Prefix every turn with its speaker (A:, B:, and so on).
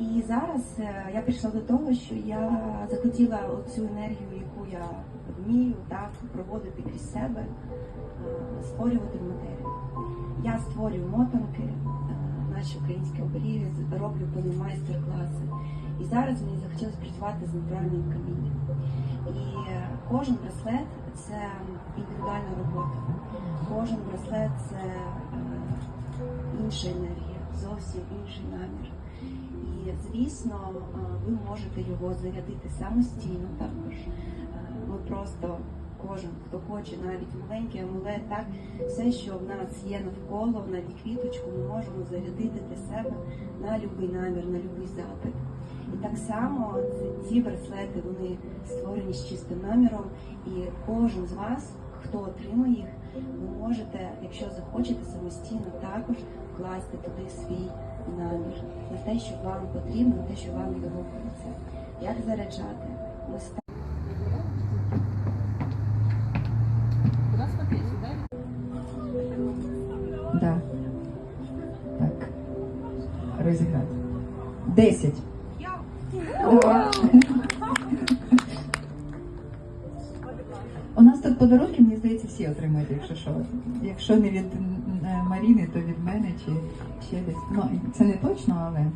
A: І зараз е, я прийшла до того, що я захотіла цю енергію, яку я вмію так проводити крізь себе, е, створювати в матерію. Я створюю мотанки, е, наші українські оберіги, роблю по ним майстер-класи. І зараз мені захотілося працювати з натуральним камінням. І кожен браслет це індивідуальна робота. Кожен браслет це інша енергія, зовсім інший намір. І звісно, е, ви можете його зарядити самостійно також. Е, Ми просто кожен, хто хоче, навіть маленький амулет, так все, що в нас є навколо, навіть квіточку, ми можемо зарядити для себе на будь-який намір, на будь-який запит. І так само ці браслети вони створені з чистим наміром, і кожен з вас, хто отримує їх, ви можете, якщо захочете, самостійно також вкласти туди свій намір на те, що вам потрібно, на те, що вам відгукується. Як заряджати?
B: Да. Так. Розіграти. Десять. Нас тут подарунки, мені здається, всі отримають, якщо що. Якщо не від е, Маріни, то від мене чи ще десь. Ну, це не точно, але